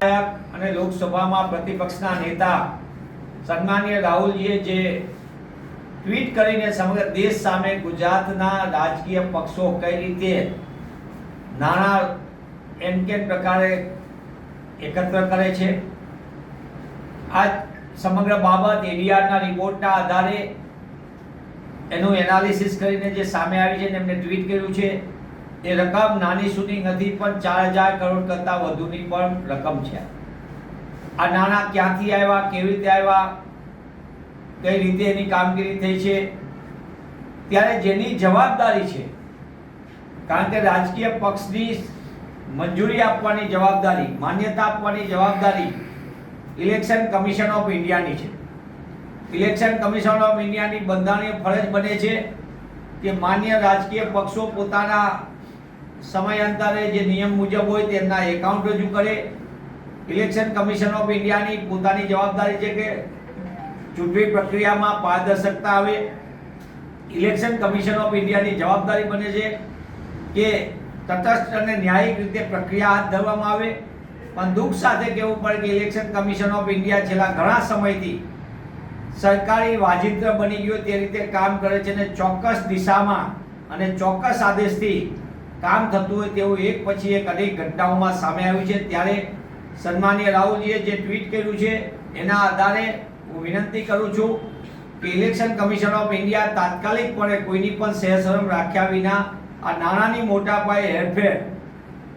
અને લોકસભામાં પ્રતિપક્ષના નેતા સન્માનીય રાહુલજીએ જે ટ્વીટ કરીને સમગ્ર દેશ સામે ગુજરાતના રાજકીય પક્ષો કઈ રીતે નાણાં એમ કેમ પ્રકારે એકત્ર કરે છે આ સમગ્ર બાબત એડીઆરના રિપોર્ટના આધારે એનું એનાલિસિસ કરીને જે સામે આવી છે એમને ટ્વીટ કર્યું છે એ રકમ નાની સુધી નથી, પણ ચાર હજાર કરોડ કરતાં વધુની પણ રકમ છે. આ નાણાં ક્યાંથી આવ્યા, કેવી રીતે આવ્યા, કઈ રીતે એની કામગીરી થઈ છે? ત્યારે જેની જવાબદારી છે, કારણ કે રાજકીય પક્ષની મંજૂરી આપવાની જવાબદારી, માન્યતા આપવાની જવાબદારી ઇલેક્શન કમિશન ઓફ ઇન્ડિયાની છે. ઇલેક્શન કમિશન ઓફ ઇન્ડિયાની બંધારણીય ફરજ બને છે કે માન્ય રાજકીય પક્ષો પોતાના સમયાંતરે જે નિયમ મુજબ હોય તેમના એકાઉન્ટ રજૂ કરે. ઇલેક્શન કમિશન ઓફ ઇન્ડિયાની પોતાની જવાબદારી છે કે ચૂંટણી પ્રક્રિયામાં પારદર્શકતા આવે. ઇલેક્શન કમિશન ઓફ ઇન્ડિયાની જવાબદારી બને છે કે તટસ્થ અને ન્યાયિક રીતે પ્રક્રિયા હાથ ધરવામાં આવે. પણ દુઃખ સાથે કહેવું પડે કે ઇલેક્શન કમિશન ઓફ ઇન્ડિયા છેલ્લા ઘણા સમયથી સરકારી વાજિંત્ર બની ગયો તે રીતે કામ કરે છે અને ચોક્કસ દિશામાં અને ચોક્કસ આદેશથી કામ થતું હોય તેવું એક પછી એક અનેક ઘટનાઓમાં સામે આવ્યું છે. ત્યારે સન્માનીય રાહુલજીએ જે ટ્વીટ કર્યું છે, એના આધારે હું વિનંતી કરું છું કે ઇલેક્શન કમિશન ઓફ ઇન્ડિયા તાત્કાલિકપણે કોઈની પણ સહેશરમ રાખ્યા વિના આ નાણાંની મોટા પાયે હેરફેર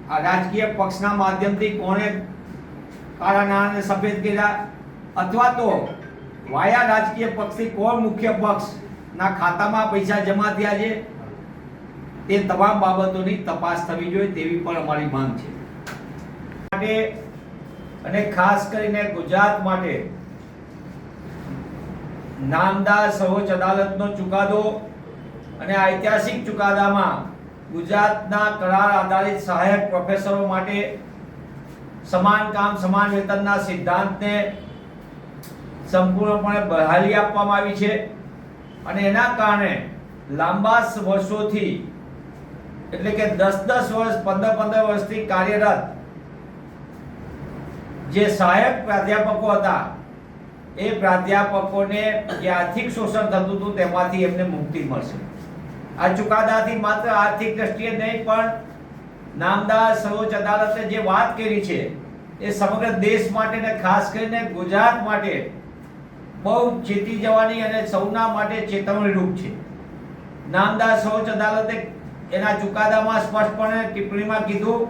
આ રાજકીય પક્ષના માધ્યમથી કોણે કાળા નાણાંને સફેદ કર્યા અથવા તો વાયા રાજકીય પક્ષથી કોણ મુખ્ય પક્ષના ખાતામાં પૈસા જમા થયા છે તે તમામ બાબતોની તપાસ થવી જોઈએ તેવી પણ અમારી માંગ છે. માટે અને ખાસ કરીને ગુજરાત માટે નામદાર સર્વોચ્ચ અદાલતનો ચુકાદો અને ઐતિહાસિક ચુકાદામાં ગુજરાતના કરાર આધારિત સહાયક પ્રોફેસરો માટે સમાન કામ, સમાન વેતનના સિદ્ધાંતને સંપૂર્ણપણે બહાલી આપવામાં આવી છે અને એના કારણે લાંબા વર્ષોથી એટલે કે દસ દસ વર્ષ, પંદર પંદર વર્ષથી કાર્યરત જે સહાયક પ્રાધ્યાપકો હતા, એ પ્રાધ્યાપકોને જે આર્થિક શોષણ થતું હતું તેમાંથી એમને મુક્તિ મળશે. આ ચુકાદાથી માત્ર આર્થિક દ્રષ્ટિએ નહીં, પણ નામદાર સર્વોચ્ચ અદાલતે જે વાત કરી છે, એ સમગ્ર દેશ માટે ને ખાસ કરીને ગુજરાત માટે બહુ ચેતી જવાની અને સૌના માટે ચેતવણીરૂપ છે. નામદાર સર્વોચ્ચ અદાલતે એના ચુકાદામાં સ્પષ્ટપણે ટિપ્પણીમાં કીધું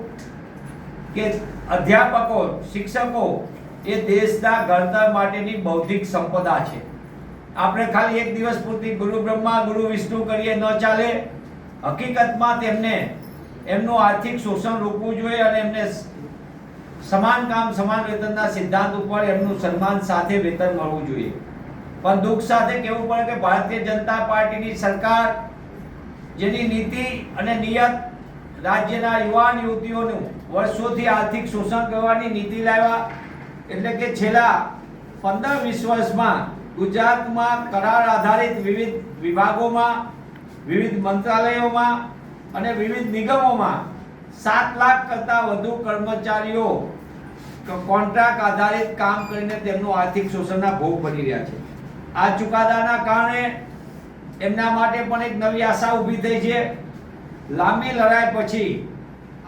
કે અધ્યાપકો, શિક્ષકો એ દેશના ઘડતર માટેની બૌદ્ધિક સંપદા છે. આપણે ખાલી એક દિવસ પૂરતી ગુરુ બ્રહ્મા ગુરુ વિષ્ણુ કરીએ ન ચાલે. હકીકતમાં તેમને એમનું આર્થિક શોષણ રોકવું જોઈએ અને એમને સમાન કામ, સમાન વેતનના સિદ્ધાંત ઉપર એમનું સન્માન સાથે વેતન મળવું જોઈએ. પણ દુઃખ સાથે કહેવું પડે કે ભારતીય જનતા પાર્ટીની સરકાર જેની નીતિ અને નિયત રાજ્યના યુવાન યુવતીઓનું વર્ષોથી આર્થિક શોષણ કરવાની નીતિ લાવ્યા. એટલે કે છેલ્લા પંદર, વીસ વર્ષમાં ગુજરાતમાં કરાર આધારિત વિવિધ વિભાગોમાં, વિવિધ મંત્રાલયોમાં અને વિવિધ નિગમોમાં સાત લાખ કરતાં વધુ કર્મચારીઓ કોન્ટ્રાક્ટ આધારિત કામ કરીને તેમનું આર્થિક શોષણના ભોગ બની રહ્યા છે. આ ચુકાદાના કારણે એમના માટે પણ એક નવી આશા ઊભી થઈ છે. લાંબી લડાઈ પછી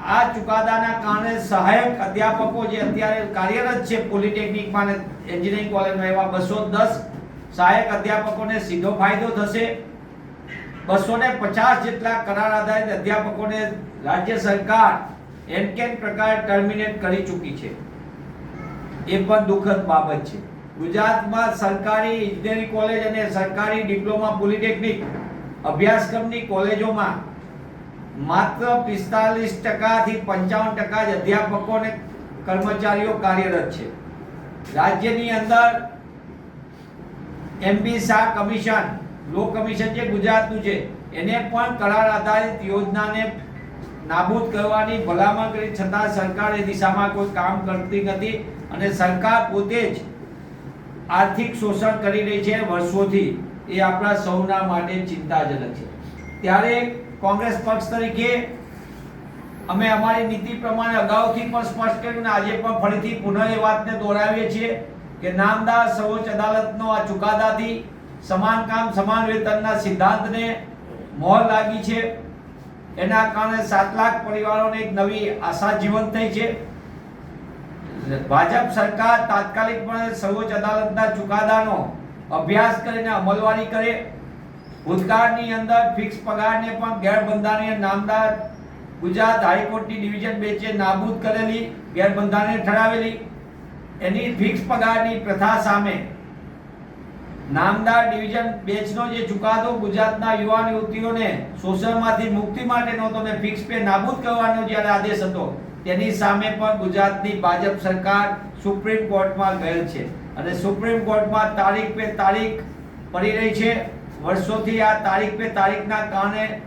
આ ચુકાદાના કારણે સહાયક અધ્યાપકો જે અત્યારે કાર્યરત છે પોલિટેકનિકમાં અને એન્જિનિયરિંગ કોલેજમાં, એવા બસો દસ સહાયક અધ્યાપકોને સીધો ફાયદો થશે. બસો ને પચાસ જેટલા કરાર આધારિત અધ્યાપકોને રાજ્ય સરકાર એનકેન પ્રકારે ટર્મિનેટ કરી ચૂકી છે? એ પણ દુઃખદ બાબત છે. ગુજરાતમાં સરકારી ઇજનેરી કોલેજ અને સરકારી ડિપ્લોમા પોલિટેકનિક અભ્યાસક્રમની કોલેજોમાં માત્ર પિસ્તાલીસ ટકાથી પંચાવન ટકા જ અધ્યાપકો અને કર્મચારીઓ કાર્યરત છે. રાજ્યની અંદર MB Shah commission, law commission જે ગુજરાતનું છે, એને પણ કરાર આધારિત યોજનાને નાબૂદ કરવાની ભલામણ કરી છતાં સરકાર એ દિશામાં કોઈ કામ કરતી નથી અને સરકાર પોતે જ આર્થિક શોષણ કરી રહી છે વર્ષોથી. એ આપણા સૌના માટે ચિંતાજનક છે. ત્યારે કોંગ્રેસ પક્ષ તરીકે અમે અમારી નીતિ પ્રમાણે અગાઉથી પણ સ્પષ્ટ કર્યું આજે પણ ફરીથી પુનઃ એ વાતને દોહરાવીએ છીએ કે નામદાર સર્વોચ્ચ અદાલતનો આ ચુકાદાથી સમાન કામ, સમાન વેતનના સિદ્ધાંતને મોહર લાગી છે. એના કારણે સાત લાખ પરિવારોને એક નવી આશા જીવન થઈ છે. ભાજપ સરકાર તાત્કાલિકપણે સર્વોચ્ચ અદાલતના ચુકાદાનો અભ્યાસ કરીને અમલવારી કરે. ભૂતકાળની અંદર ફિક્સ પગારને પણ ગેરબંધારણીય નામદાર ગુજરાત હાઈકોર્ટની ડિવિઝન બેચે નાબૂદ કરેલી, ગેરબંધારણીય ઠરાવેલી. એની ફિક્સ પગારની પ્રથા સામે નામદાર ડિવિઝન બેચનો જે ચુકાદો ગુજરાતના યુવાન યુવતીઓને શોષણમાંથી મુક્તિ માટેનો ને ફિક્સ પે નાબૂદ કરવાનો જ્યારે આદેશ હતો તેની સામે પણ ગુજરાતની ભાજપ સરકાર સુપ્રીમ કોર્ટમાં ગયેલ છે. અને સુપ્રીમ કોર્ટમાં તારીખ પે તારીખ પડી રહી છે. વર્ષોથી આ તારીખ પે તારીખના કારણે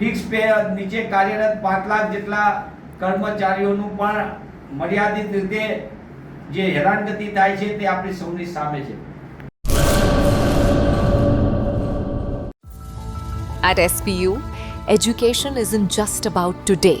ફિક્સ પે નીચે કાર્યરત પાંચ લાખ જેટલા કર્મચારીઓનું પણ મર્યાદિત રીતે જે હેરાનગતિ થાય છે તે આપણી સૌની સામે છે. At SPU, education isn't just about today,